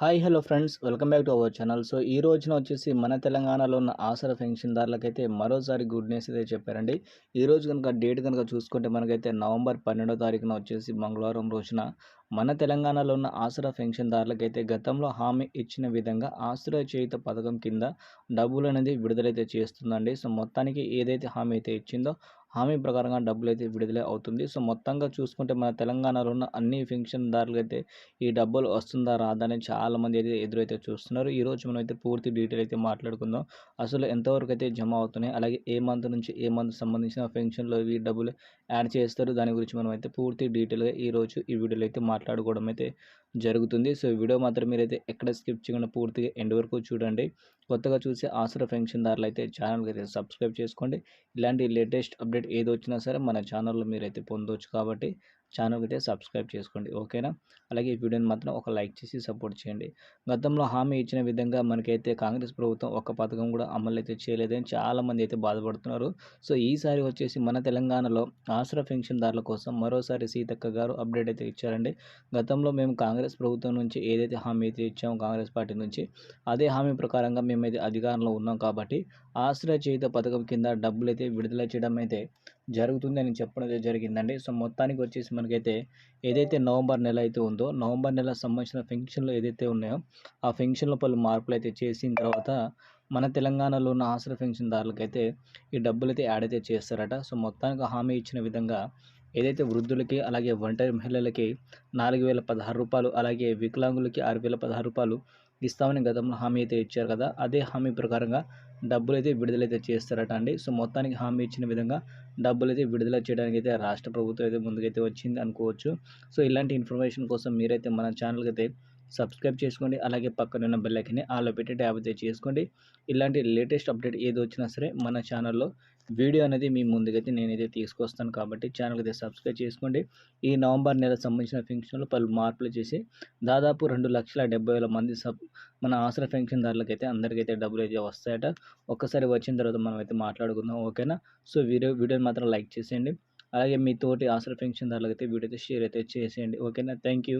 Hi hello friends. Welcome back to our channel. So ఈ రోజున వచ్చేసి మన తెలంగాణలో ఉన్న ఆసరా పెన్షన్దారులకైతే మరోసారి గుడ్ న్యూస్ అయితే చెప్పారండి. ఈ రోజు కనుక డేట్ కనుక చూసుకుంటే మనకైతే నవంబర్ పన్నెండో తారీఖున వచ్చేసి మంగళవారం రోజున మన తెలంగాణలో ఉన్న ఆసరా పెన్షన్దారులకైతే గతంలో హామీ ఇచ్చిన విధంగా ఆశ్రయ చేయుత పథకం కింద డబ్బులు అనేది విడుదలైతే చేస్తుందండి. సో మొత్తానికి ఏదైతే హామీ అయితే ఇచ్చిందో హామీ ప్రకారంగా డబ్బులు అయితే విడుదల అవుతుంది. సో మొత్తంగా చూసుకుంటే మన తెలంగాణలో ఉన్న అన్ని పెన్షన్దారులు అయితే ఈ డబ్బులు వస్తుందా రాదా అని చాలామంది అయితే ఎదురైతే చూస్తున్నారు. ఈరోజు మనం అయితే పూర్తి డీటెయిల్ అయితే మాట్లాడుకుందాం. అసలు ఎంతవరకు అయితే జమ అవుతున్నాయి అలాగే ఏ మంత్ నుంచి ఏ మంత్ సంబంధించిన పెన్షన్లో ఈ డబ్బులు యాడ్ చేస్తారు దాని గురించి మనం అయితే పూర్తి డీటెయిల్గా ఈరోజు ఈ వీడియోలో అయితే మాట్లాడుకోవడం అయితే జరుగుతుంది. సో ఈ వీడియో మాత్రం మీరైతే ఎక్కడ స్కిప్ చేయకుండా పూర్తిగా ఎండ్ వరకు చూడండి. కొత్తగా చూసే ఆసరా పెన్షన్దారులు అయితే ఛానల్కి అయితే సబ్స్క్రైబ్ చేసుకోండి. ఇలాంటి లేటెస్ట్ అప్డేట్ ఏది వచ్చినా సరే మన ఛానల్లో మీరైతే పొందవచ్చు కాబట్టి ఛానల్కి అయితే సబ్స్క్రైబ్ చేసుకోండి ఓకేనా? అలాగే ఈ వీడియోని మాత్రం ఒక లైక్ చేసి సపోర్ట్ చేయండి. గతంలో హామీ ఇచ్చిన విధంగా మనకైతే కాంగ్రెస్ ప్రభుత్వం ఒక్క పథకం కూడా అమలు అయితే చేయలేదని చాలామంది అయితే బాధపడుతున్నారు. సో ఈసారి వచ్చేసి మన తెలంగాణలో ఆసరా పెన్షన్దారుల కోసం మరోసారి సీతక్క గారు అప్డేట్ అయితే ఇచ్చారండి. గతంలో మేము కాంగ్రెస్ ప్రభుత్వం నుంచి ఏదైతే హామీ అయితే ఇచ్చామో కాంగ్రెస్ పార్టీ నుంచి అదే హామీ ప్రకారంగా మేమైతే అధికారంలో ఉన్నాం కాబట్టి ఆశ్రయ చేయుత పథకం కింద డబ్బులు అయితే విడుదల చేయడం అయితే జరుగుతుంది అని చెప్పడం అయితే జరిగిందండి. సో మొత్తానికి వచ్చేసి మనకైతే ఏదైతే నవంబర్ నెల అయితే ఉందో నవంబర్ నెల సంబంధించిన ఫెంక్షన్లు ఏదైతే ఉన్నాయో ఆ ఫెంక్షన్లో పలు మార్పులు అయితే చేసిన తర్వాత మన తెలంగాణలో ఉన్న ఆసరా పెన్షన్దారులకైతే ఈ డబ్బులు అయితే యాడ్ అయితే చేస్తారట. సో మొత్తానికి హామీ ఇచ్చిన విధంగా ఏదైతే వృద్ధులకి అలాగే ఒంటరి మహిళలకి నాలుగు వేల పదహారు రూపాయలు అలాగే వికలాంగులకి ఆరు వేల పదహారు రూపాయలు ఇస్తామని గతంలో హామీ అయితే ఇచ్చారు కదా అదే హామీ ప్రకారంగా డబ్బులు అయితే విడుదలైతే చేస్తారట అండి. సో మొత్తానికి హామీ ఇచ్చిన విధంగా డబ్బులు అయితే విడుదల చేయడానికి అయితే రాష్ట్ర ప్రభుత్వం అయితే ముందుకైతే వచ్చింది అనుకోవచ్చు. సో ఇలాంటి ఇన్ఫర్మేషన్ కోసం మీరైతే మన ఛానల్కి అయితే సబ్స్క్రైబ్ చేసుకోండి. అలాగే పక్కన ఉన్న ఆలో పెట్టి ట్యాబ్ అయితే చేసుకోండి. ఇలాంటి లేటెస్ట్ అప్డేట్ ఏది వచ్చినా సరే మన ఛానల్లో వీడియో అనేది మీ ముందుకైతే నేనైతే తీసుకొస్తాను కాబట్టి ఛానల్ అయితే సబ్స్క్రైబ్ చేసుకోండి. ఈ నవంబర్ నెల సంబంధించిన ఫెన్షన్లో పలు మార్పులు చేసి దాదాపు రెండు లక్షల డెబ్బై వేల మంది సబ్ మన ఆసరా పెన్షన్దారులకైతే అందరికైతే డబ్బులు అయితే వస్తాయట. ఒక్కసారి వచ్చిన తర్వాత మనం అయితే మాట్లాడుకుందాం. ఓకేనా? సో వీడియో వీడియోని మాత్రం లైక్ చేసేయండి. అలాగే మీ తోటి ఆసరా పెన్షన్దారులకైతే వీడియో అయితే షేర్ అయితే చేసేయండి. ఓకేనా? Thank you